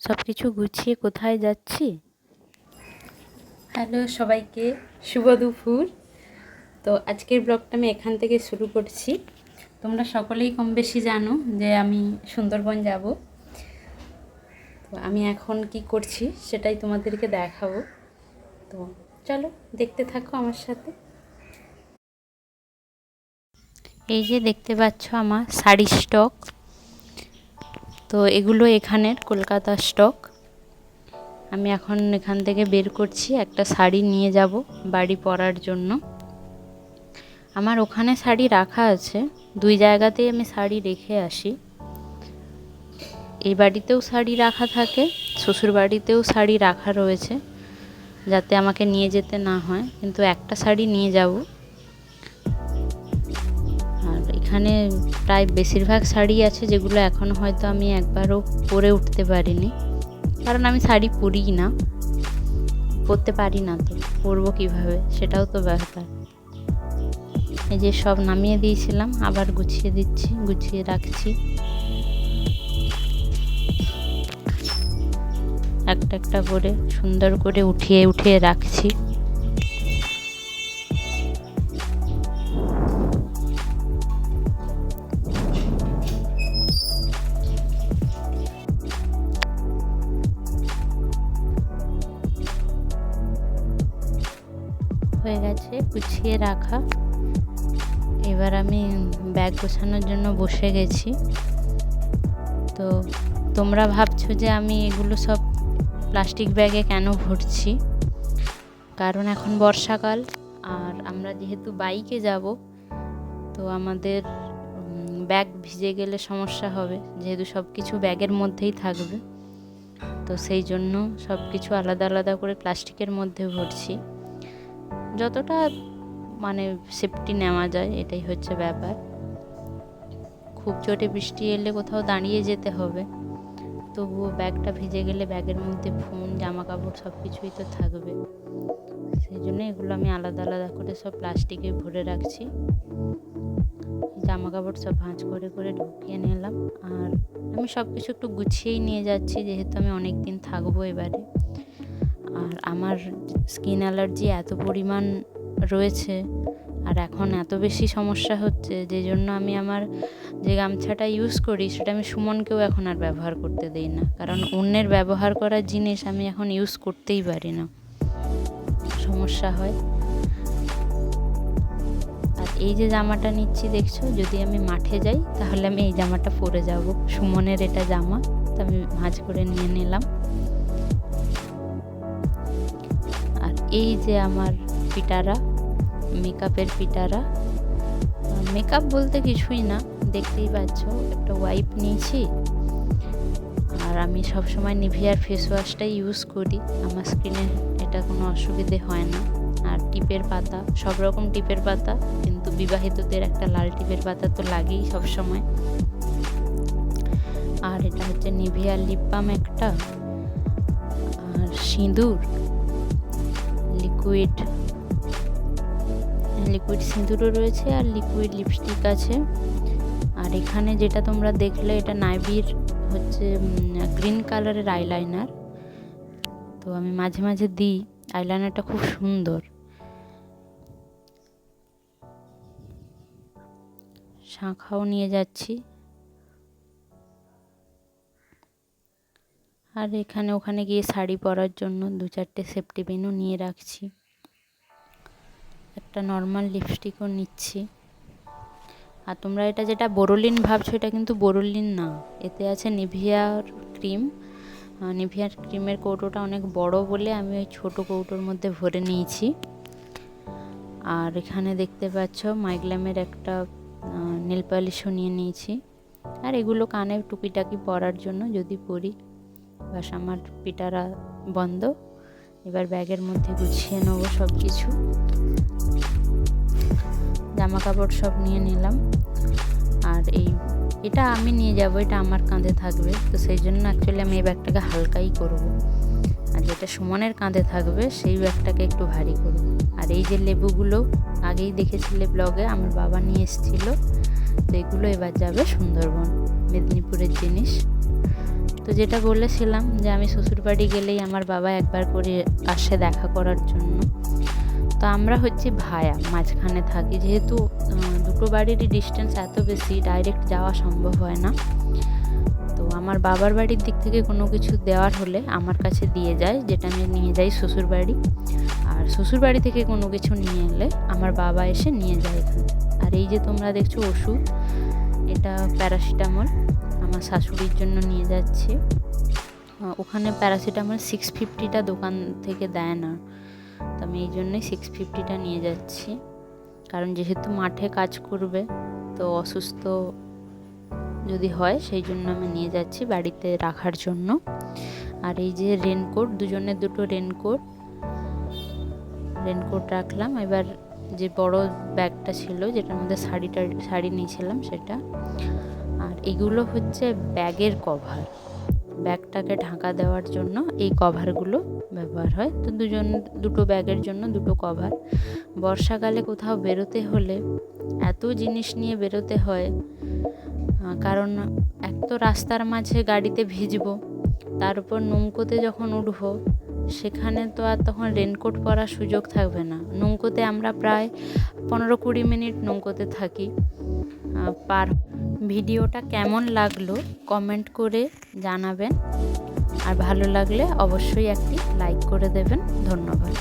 সব কিছু গুছিয়ে কোথায় যাচ্ছি? হ্যালো সবাইকে শুভ দুপুর। তো আজকের ব্লগটা আমি এখান থেকে শুরু করছি। তোমরা সকলেই কম বেশি জানো যে আমি সুন্দরবন যাব। তো আমি এখন কি করছি সেটাই তোমাদেরকে দেখাবো। তো চলো দেখতে থাকো আমার সাথে। এই যে দেখতে পাচ্ছ আমার শাড়ি স্টক। তো এগুলো এখানের কলকাতা স্টক। আমি এখন এখান থেকে বের করছি, একটা শাড়ি নিয়ে যাব বাড়ি পরার জন্য। আমার ওখানে শাড়ি রাখা আছে, দুই জায়গাতেই আমি শাড়ি রেখে আসি। এই বাড়িতেও শাড়ি রাখা থাকে, শ্বশুর বাড়িতেও শাড়ি রাখা রয়েছে, যাতে আমাকে নিয়ে যেতে না হয়। কিন্তু একটা শাড়ি নিয়ে যাব। এখানে প্রায় বেশিরভাগ শাড়ি আছে যেগুলো এখন হয়তো আমি একবারও পরে উঠতে পারিনি। কারণ আমি শাড়ি পরি না। পরতে পারি না তো, পরবো কীভাবে? সেটাও তো ব্যাপার। এই যে সব নামিয়ে দিয়েছিলাম, আবার গুছিয়ে দিচ্ছি, গুছিয়ে রাখছি। একটা একটা করে সুন্দর করে উঠিয়ে উঠিয়ে রাখছি। গুছিয়ে রাখা। এবার আমি ব্যাগ গোছানোর জন্য বসে গেছি। তো তোমরা ভাবছ যে আমি এগুলো সব প্লাস্টিক ব্যাগে কেন ভরছি? কারণ এখন বর্ষাকাল আর আমরা যেহেতু বাইকে যাব, তো আমাদের ব্যাগ ভিজে গেলে সমস্যা হবে। যেহেতু সব কিছু ব্যাগের মধ্যেই থাকবে। তো সেই জন্য সব কিছু আলাদা আলাদা করে প্লাস্টিকের মধ্যে ভরছি। যতটা মানে সেফটি নেওয়া যায়, এটাই হচ্ছে ব্যাপার। খুব চোটে বৃষ্টি এলে কোথাও দাঁড়িয়ে যেতে হবে। তবুও ব্যাগটা ভিজে গেলে ব্যাগের মধ্যে ফোন জামা কাপড় সব কিছুই তো থাকবে। সেই জন্য এগুলো আমি আলাদা আলাদা করে সব প্লাস্টিকে ভরে রাখছি। জামা কাপড় সব ভাঁজ করে করে ঢুকিয়ে নিলাম। আর আমি সব কিছু একটু গুছিয়েই নিয়ে যাচ্ছি, যেহেতু আমি অনেক দিন থাকব এবারে। আর আমার স্কিন অ্যালার্জি এত পরিমাণ রয়েছে আর এখন এত বেশি সমস্যা হচ্ছে যে জন্য আমি আমার যে গামছাটা ইউজ করি, সেটা আমি সুমনকেও এখন আর ব্যবহার করতে দিই না। কারণ অন্যের ব্যবহার করা জিনিস আমি এখন ইউজ করতেই পারি না। সমস্যা হয়। আর এই যে জামাটা নিচ্ছি, দেখছ? যদি আমি মাঠে যাই, তাহলে আমি এই জামাটা পরে যাব। সুমনের এটা জামা, তো আমি ভাঁজ করে নিয়ে নিলাম। এই যে আমার পিটারা মেকআপের পিটারা। মেকআপ বলতে কিছুই না, দেখতেই পাচ্ছ, একটা ওয়াইপ নিয়েছি। আর আমি সব সময় নিভিয়ার ফেস ওয়াশটাই ইউজ করি। আমার স্কিনে এটা কোনো অসুবিধে হয় না। আর টিপের পাতা, সব রকম টিপের পাতা, কিন্তু বিবাহিতদের একটা লাল টিপের পাতা তো লাগেই সব সময় আর এটা হচ্ছে নিভিয়ার লিপ বাম একটা। আর সিঁদুর। লিকুইড লিকুইড সিঁদুরও রয়েছে আর লিকুইড লিপস্টিক আছে। আর এখানে যেটা তোমরা দেখলে, এটা নাইবির হচ্ছে গ্রিন কালারের আইলাইনার তো আমি মাঝে মাঝে দিই আইলাইনারটা খুব সুন্দর। শাঁখাও নিয়ে যাচ্ছি। আর এখানে ওখানে গিয়ে শাড়ি পরার জন্য দু চারটে সেফটি পিনও নিয়ে রাখছি। একটা নর্মাল লিপস্টিকও নিচ্ছি। আর তোমরা এটা যেটা বোরোলিন ভাবছ, এটা কিন্তু বোরোলিন না। এতে আছে নিভিয়ার ক্রিম নিভিয়ার ক্রিমের কৌটোটা অনেক বড় বলে আমি ওই ছোটো কৌটোর মধ্যে ভরে নিয়েছি। আর এখানে দেখতে পাচ্ছ মাইগ্লামের একটা নীল পালিশও নিয়ে নিয়েছি। আর এগুলো কানে টুকিটাকি পরার জন্য যদি পরি বাস আমার পিটারা বন্ধ। এবার ব্যাগের মধ্যে গুছিয়ে নেব সব কিছু জামা কাপড় সব নিয়ে নিলাম। আর এই, এটা আমি নিয়ে যাব, এটা আমার কাঁধে থাকবে। তো সেই জন্য অ্যাকচুয়ালি আমি এই ব্যাগটাকে হালকাই করব। আর যেটা সুমনের কাঁধে থাকবে, সেই ব্যাগটাকে একটু ভারী করব। আর এই যে লেবুগুলো, আগেই দেখেছিলে ব্লগে, আমার বাবা নিয়ে এসেছিল। তো এগুলো এবার যাবে সুন্দরবন, মেদিনীপুরের জিনিস। তো যেটা বলেছিলাম যে আমি শ্বশুরবাড়ি গেলেই আমার বাবা একবার করে আসে দেখা করার জন্য। তো আমরা হচ্ছি ভায়া, মাঝখানে থাকি। যেহেতু দুটো বাড়িরই ডিস্টেন্স এত বেশি ডাইরেক্ট যাওয়া সম্ভব হয় না। তো আমার বাবার বাড়ির দিক থেকে কোনো কিছু দেওয়ার হলে আমার কাছে দিয়ে যায়, যেটা আমি নিয়ে যাই শ্বশুরবাড়ি। আর শ্বশুরবাড়ি থেকে কোনো কিছু নিয়ে এলে আমার বাবা এসে নিয়ে যায় আর এই যে তোমরা দেখছ ওষুধ, এটা প্যারাসিটামল। আমার শাশুড়ির জন্য নিয়ে যাচ্ছি। ওখানে প্যারাসিটামল সিক্স ফিফটিটা দোকান থেকে দেয় না। তো আমি এই জন্যই সিক্স ফিফটিটা নিয়ে যাচ্ছি। কারণ যেহেতু মাঠে কাজ করবে, তো অসুস্থ যদি হয়, সেই জন্য আমি নিয়ে যাচ্ছি বাড়িতে রাখার জন্য। আর এই যে রেনকোট দুজনের দুটো রেনকোট। রেনকোট রাখলাম। এবার যে বড় ব্যাগটা ছিল, যেটার মধ্যে শাড়িটা, শাড়ি নিয়েছিলাম, সেটা। এগুলো হচ্ছে ব্যাগের কভার। ব্যাগটাকে ঢাকা দেওয়ার জন্য এই কভারগুলো ব্যবহার হয়। তো দুজন, দুটো ব্যাগের জন্য দুটো কভার। বর্ষাকালে কোথাও বেরোতে হলে এত জিনিস নিয়ে বেরোতে হয় কারণ এক তো রাস্তার মাঝে গাড়িতে ভিজবো, তার উপর নৌকোতে যখন উঠবো, সেখানে তো আর তখন রেনকোট পরার সুযোগ থাকবে না। নৌকোতে আমরা প্রায় পনেরো কুড়ি মিনিট নৌকোতে থাকি পার ভিডিওটা কেমন লাগল কমেন্ট করে জানাবেন। আর ভালো লাগলে অবশ্যই একটি লাইক করে দেবেন। ধন্যবাদ।